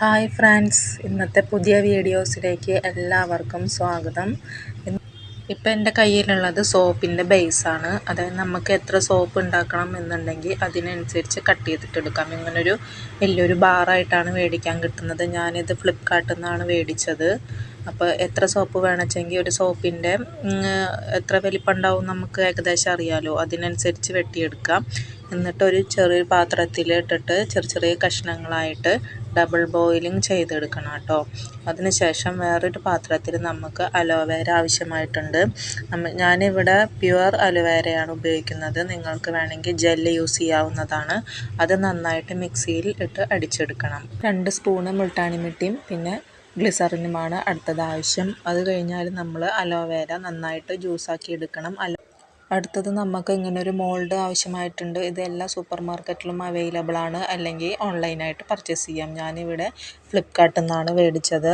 Hi friends ഇന്നത്തെ പുതിയ വീഡിയോസിലേക്ക് എല്ലാവർക്കും സ്വാഗതം. ഇപ്പം എന്റെ കയ്യിലുള്ളത് സോപ്പിന്റെ ബേസാണ് അതായത് നമുക്ക് എത്ര സോപ്പ് ഉണ്ടാക്കണം എന്നുണ്ടെങ്കിൽ അതിനനുസരിച്ച് കട്ട് ചെയ്തിട്ടെടുക്കാം. ഇങ്ങനൊരു വലിയൊരു ബാറായിട്ടാണ് മേടിക്കാൻ കിട്ടുന്നത്. ഞാനിത് ഫ്ലിപ്കാർട്ടിൽ നിന്നാണ് മേടിച്ചത്. അപ്പോൾ എത്ര സോപ്പ് വേണമെച്ചെങ്കിൽ ഒരു സോപ്പിന്റെ എത്ര വലിപ്പം ഉണ്ടാവും നമുക്ക് ഏകദേശം അറിയാമല്ലോ അതിനനുസരിച്ച് വെട്ടിയെടുക്കാം. എന്നിട്ട് ഒരു ചെറിയ പാത്രത്തിൽ ഇട്ടിട്ട് ചെറിയ ചെറിയ കഷ്ണങ്ങളായിട്ട് ഡബിൾ ബോയിലിംഗ് ചെയ്തെടുക്കണം കേട്ടോ. അതിന് ശേഷം വേറൊരു പാത്രത്തിൽ നമുക്ക് അലോവേര ആവശ്യമായിട്ടുണ്ട്. ഞാനിവിടെ പ്യുവർ അലോവേരയാണ് ഉപയോഗിക്കുന്നത്. നിങ്ങൾക്ക് വേണമെങ്കിൽ ജെല്ല് യൂസ് ചെയ്യാവുന്നതാണ്. അത് നന്നായിട്ട് മിക്സിയിൽ ഇട്ട് അടിച്ചെടുക്കണം. രണ്ട് സ്പൂണ് മുൾട്ടാണി മിട്ടിയും പിന്നെ ഗ്ലിസറിനുമാണ് അടുത്തത് ആവശ്യം. അത് കഴിഞ്ഞാൽ നമ്മൾ അലോവേര നന്നായിട്ട് ജ്യൂസാക്കി എടുക്കണം. അടുത്തത് നമുക്ക് ഇങ്ങനെ ഒരു മോൾഡ് ആവശ്യമായിട്ടുണ്ട്. ഇതെല്ലാം സൂപ്പർ മാർക്കറ്റിലും അവൈലബിൾ ആണ്. അല്ലെങ്കിൽ ഓൺലൈനായിട്ട് പർച്ചേസ് ചെയ്യാം. ഞാനിവിടെ ഫ്ലിപ്കാർട്ടിൽ നിന്നാണ് മേടിച്ചത്.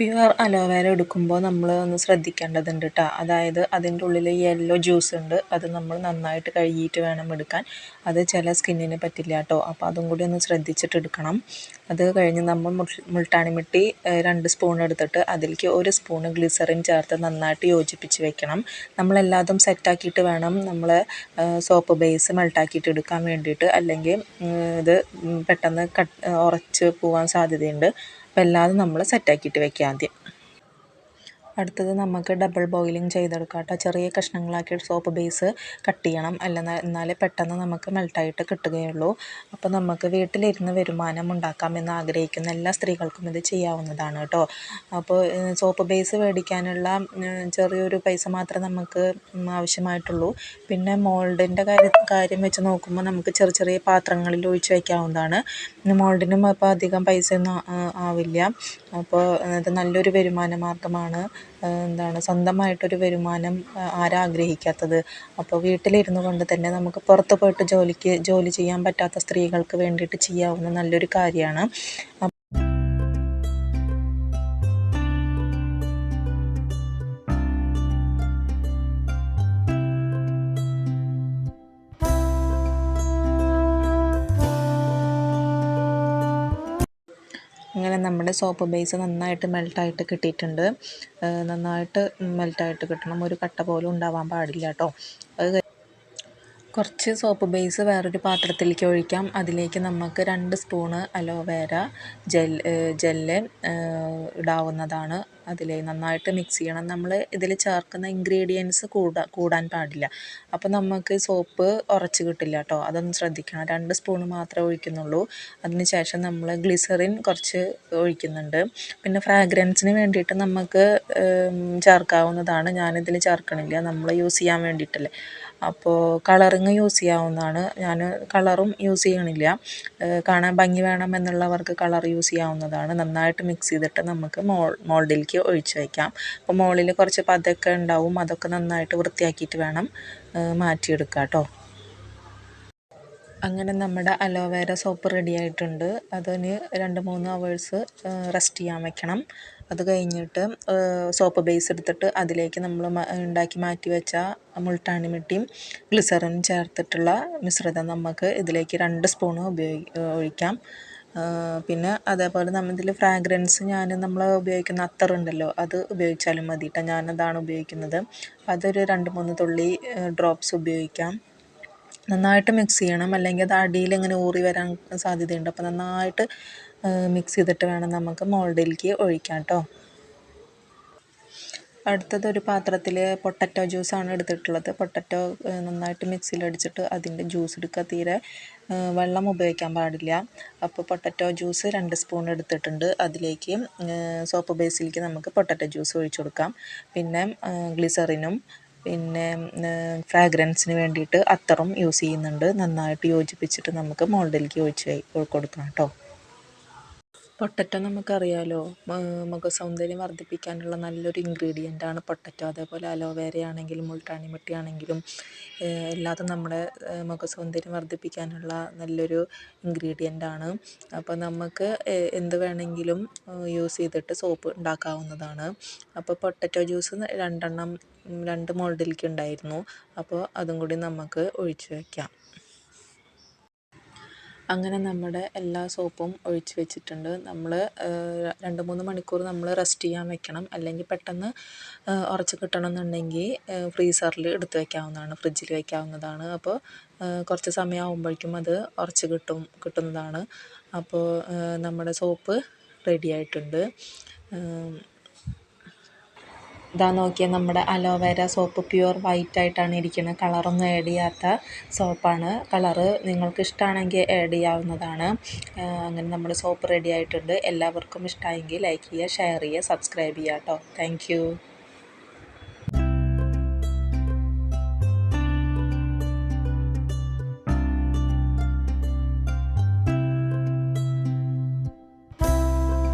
പ്യുവർ അലോവേര എടുക്കുമ്പോൾ നമ്മൾ ഒന്ന് ശ്രദ്ധിക്കേണ്ടതുണ്ട് കേട്ടോ അതായത് അതിന്റെ ഉള്ളിൽ യെല്ലോ ജ്യൂസ് ഉണ്ട്. അത് നമ്മൾ നന്നായിട്ട് കഴുകിയിട്ട് വേണം എടുക്കാൻ. അത് ചില സ്കിന്നിന് പറ്റില്ല കേട്ടോ അപ്പോൾ അതും കൂടി ഒന്ന് ശ്രദ്ധിച്ചിട്ട് എടുക്കണം. അത് കഴിഞ്ഞ് നമ്മൾ മുൾട്ടാണി മിട്ടി രണ്ട് സ്പൂൺ എടുത്തിട്ട് അതിലേക്ക് ഒരു സ്പൂൺ ഗ്ലിസറിൻ ചേർത്ത് നന്നായിട്ട് യോജിപ്പിച്ച് വെക്കണം. നമ്മളെല്ലാതും സെറ്റാക്കിയിട്ട് വേണം നമ്മൾ സോപ്പ് ബേസ് മെൽട്ടാക്കിയിട്ട് എടുക്കാൻ വേണ്ടിയിട്ട്. അല്ലെങ്കിൽ ഇത് പെട്ടെന്ന് കട്ട് ഉറച്ച് പോകാൻ സാധ്യതയുണ്ട്. അപ്പോൾ എല്ലാതും നമ്മൾ സെറ്റാക്കിയിട്ട് വെക്കുക ആദ്യം. അടുത്തത് നമുക്ക് ഡബിൾ ബോയിലിംഗ് ചെയ്തെടുക്കാം കേട്ടോ. ചെറിയ കഷ്ണങ്ങളാക്കി സോപ്പ് ബേസ് കട്ട് ചെയ്യണം. അല്ല എന്നാലേ പെട്ടെന്ന് നമുക്ക് മെൽട്ടായിട്ട് കിട്ടുകയുള്ളൂ. അപ്പോൾ നമുക്ക് വീട്ടിലിരുന്ന് വരുമാനം ഉണ്ടാക്കാമെന്ന് ആഗ്രഹിക്കുന്ന എല്ലാ സ്ത്രീകൾക്കും ഇത് ചെയ്യാവുന്നതാണ് കേട്ടോ. അപ്പോൾ സോപ്പ് ബേസ് മേടിക്കാനുള്ള ചെറിയൊരു പൈസ മാത്രമേ നമുക്ക് ആവശ്യമായിട്ടുള്ളൂ. പിന്നെ മോൾഡിന്റെ കാര്യം കാര്യം വെച്ച് നോക്കുമ്പോൾ നമുക്ക് ചെറിയ ചെറിയ പാത്രങ്ങളിൽ ഒഴിച്ച് വയ്ക്കാവുന്നതാണ് മോൾഡിനും അപ്പോൾ അധികം പൈസയൊന്നും ആവില്ല. അപ്പോൾ ഇത് നല്ലൊരു വരുമാന മാർഗമാണ് എന്താണ് സ്വന്തമായിട്ടൊരു വരുമാനം ആരാ ആഗ്രഹിക്കാത്തത്? അപ്പോൾ വീട്ടിലിരുന്നു കൊണ്ട് തന്നെ നമുക്ക് പുറത്ത് പോയിട്ട് ജോലിക്ക് ജോലി ചെയ്യാൻ പറ്റാത്ത സ്ത്രീകൾക്ക് വേണ്ടിയിട്ട് ചെയ്യാവുന്ന നല്ലൊരു കാര്യമാണ്. അങ്ങനെ നമ്മുടെ സോപ്പ് ബേസ് നന്നായിട്ട് മെൽട്ടായിട്ട് കിട്ടിയിട്ടുണ്ട്. നന്നായിട്ട് മെൽട്ടായിട്ട് കിട്ടണം. ഒരു കട്ട പോലും ഉണ്ടാവാൻ പാടില്ല കേട്ടോ. അത് കുറച്ച് സോപ്പ് ബേസ് വേറൊരു പാത്രത്തിലേക്ക് ഒഴിക്കാം. അതിലേക്ക് നമുക്ക് രണ്ട് spoon aloe vera gel gel ഇടാവുന്നതാണ്. അതിൽ നന്നായിട്ട് മിക്സ് ചെയ്യണം. നമ്മൾ ഇതിൽ ചേർക്കുന്ന ഇൻഗ്രീഡിയൻസ് കൂടാ കൂടാൻ പാടില്ല. അപ്പോൾ നമുക്ക് സോപ്പ് ഉറച്ച് കിട്ടില്ല കേട്ടോ അതൊന്ന് ശ്രദ്ധിക്കണം. രണ്ട് സ്പൂൺ മാത്രമേ ഒഴിക്കുന്നുള്ളൂ. അതിന് ശേഷം നമ്മൾ ഗ്ലിസറിൻ കുറച്ച് ഒഴിക്കുന്നുണ്ട്. പിന്നെ ഫ്രാഗ്രൻസിന് വേണ്ടിയിട്ട് നമുക്ക് ചേർക്കാവുന്നതാണ്. ഞാനിതിൽ ചേർക്കണില്ല. നമ്മൾ യൂസ് ചെയ്യാൻ വേണ്ടിയിട്ടല്ലേ. അപ്പോൾ കളറിങ് യൂസ് ചെയ്യാവുന്നതാണ്. ഞാൻ കളറും യൂസ് ചെയ്യണില്ല. കാണാൻ ഭംഗി വേണം എന്നുള്ളവർക്ക് കളർ യൂസ് ചെയ്യാവുന്നതാണ്. നന്നായിട്ട് മിക്സ് ചെയ്തിട്ട് നമുക്ക് മോൾ മോൾഡിലേക്ക് ഒഴിച്ച് വയ്ക്കാം അപ്പോൾ മുകളിൽ കുറച്ച് പതൊക്കെ ഉണ്ടാവും. അതൊക്കെ നന്നായിട്ട് വൃത്തിയാക്കിയിട്ട് വേണം മാറ്റിയെടുക്കാം കേട്ടോ അങ്ങനെ നമ്മുടെ അലോവേര സോപ്പ് റെഡി ആയിട്ടുണ്ട്. അതിന് രണ്ട് മൂന്ന് അവേഴ്സ് റെസ്റ്റ് ചെയ്യാൻ വെക്കണം. അത് കഴിഞ്ഞിട്ട് സോപ്പ് ബേസ് എടുത്തിട്ട് അതിലേക്ക് നമ്മൾ ഉണ്ടാക്കി മാറ്റി വെച്ച മുൾട്ടാണി മിട്ടിയും ഗ്ലിസറിനും ചേർത്തിട്ടുള്ള മിശ്രിതം നമുക്ക് ഇതിലേക്ക് രണ്ട് സ്പൂണ് ഉപയോഗി ഒഴിക്കാം. പിന്നെ അതേപോലെ നമ്മൾ ഇതിൽ ഫ്രാഗ്രൻസ് ഞാൻ നമ്മൾ ഉപയോഗിക്കുന്ന അത്തറുണ്ടല്ലോ അത് ഉപയോഗിച്ചാലും മതി കേട്ടോ ഞാനതാണ് ഉപയോഗിക്കുന്നത്. അതൊരു രണ്ട് മൂന്ന് തുള്ളി ഡ്രോപ്സ് ഉപയോഗിക്കാം. നന്നായിട്ട് മിക്സ് ചെയ്യണം. അല്ലെങ്കിൽ അത് അടിയിൽ ഇങ്ങനെ ഊറി വരാൻ സാധ്യതയുണ്ട്. അപ്പോൾ നന്നായിട്ട് മിക്സ് ചെയ്തിട്ട് വേണം നമുക്ക് മോൾഡിലേക്ക് ഒഴിക്കാൻ കേട്ടോ അടുത്തത് ഒരു പാത്രത്തിൽ പൊട്ടറ്റോ ജ്യൂസാണ് എടുത്തിട്ടുള്ളത്. പൊട്ടറ്റോ നന്നായിട്ട് മിക്സിയിലടിച്ചിട്ട് അതിന്റെ ജ്യൂസ് എടുക്കുക. തീരെ വെള്ളം ഉപയോഗിക്കാൻ പാടില്ല. അപ്പോൾ പൊട്ടറ്റോ ജ്യൂസ് രണ്ട് സ്പൂൺ എടുത്തിട്ടുണ്ട്. അതിലേക്ക് സോപ്പ് ബേസിലേക്ക് നമുക്ക് പൊട്ടറ്റോ ജ്യൂസ് ഒഴിച്ചു കൊടുക്കാം. പിന്നെ ഗ്ലിസറിനും പിന്നെ ഫ്രാഗ്രൻസിന് വേണ്ടിയിട്ട് അത്തറും യൂസ് ചെയ്യുന്നുണ്ട്. നന്നായിട്ട് യോജിപ്പിച്ചിട്ട് നമുക്ക് മോൾഡിലേക്ക് ഒഴിച്ച് കൊടുക്കണം കേട്ടോ. പൊട്ടറ്റോ നമുക്കറിയാമല്ലോ മുഖസൗന്ദര്യം വർദ്ധിപ്പിക്കാനുള്ള നല്ലൊരു ഇൻഗ്രീഡിയന്റ് ആണ് പൊട്ടറ്റോ. അതേപോലെ അലോവേര ആണെങ്കിലും മുൾട്ടാണി മിട്ടി ആണെങ്കിലും എല്ലാതും നമ്മുടെ മുഖസൗന്ദര്യം വർദ്ധിപ്പിക്കാനുള്ള നല്ലൊരു ഇൻഗ്രീഡിയന്റ് ആണ്. അപ്പോൾ നമുക്ക് എന്ത് വേണമെങ്കിലും യൂസ് ചെയ്തിട്ട് സോപ്പ് ഉണ്ടാക്കാവുന്നതാണ്. അപ്പോൾ പൊട്ടറ്റോ ജ്യൂസ് രണ്ടെണ്ണം രണ്ട് മോൾഡിലേക്ക് ഉണ്ടായിരുന്നു. അപ്പോൾ അതും കൂടി നമുക്ക് ഒഴിച്ച് വയ്ക്കാം അങ്ങനെ നമ്മുടെ എല്ലാ സോപ്പും ഒഴിച്ച് വെച്ചിട്ടുണ്ട്. നമ്മൾ രണ്ട് മൂന്ന് മണിക്കൂർ നമ്മൾ റെസ്റ്റ് ചെയ്യാൻ വെക്കണം. അല്ലെങ്കിൽ പെട്ടെന്ന് ഉറച്ച് കിട്ടണമെന്നുണ്ടെങ്കിൽ ഫ്രീസറിൽ എടുത്ത് വെക്കാവുന്നതാണ് ഫ്രിഡ്ജിൽ വെക്കാവുന്നതാണ്. അപ്പോൾ കുറച്ച് സമയം ആകുമ്പോഴേക്കും അത് ഉറച്ച് കിട്ടും കിട്ടുന്നതാണ്. അപ്പോൾ നമ്മുടെ സോപ്പ് റെഡി ആയിട്ടുണ്ട്. ഇതാ നോക്കിയാൽ നമ്മുടെ അലോവേര സോപ്പ് പ്യുവർ വൈറ്റ് ആയിട്ടാണ് ഇരിക്കുന്നത്. കളറൊന്നും ആഡ് ചെയ്യാത്ത സോപ്പാണ് കളറ് നിങ്ങൾക്ക് ഇഷ്ടമാണെങ്കിൽ ആഡ് ചെയ്യാവുന്നതാണ്. അങ്ങനെ നമ്മുടെ സോപ്പ് റെഡി ആയിട്ടുണ്ട്. എല്ലാവർക്കും ഇഷ്ടമായെങ്കിൽ ലൈക്ക് ചെയ്യുക ഷെയർ ചെയ്യുക സബ്സ്ക്രൈബ് ചെയ്യുക കേട്ടോ താങ്ക്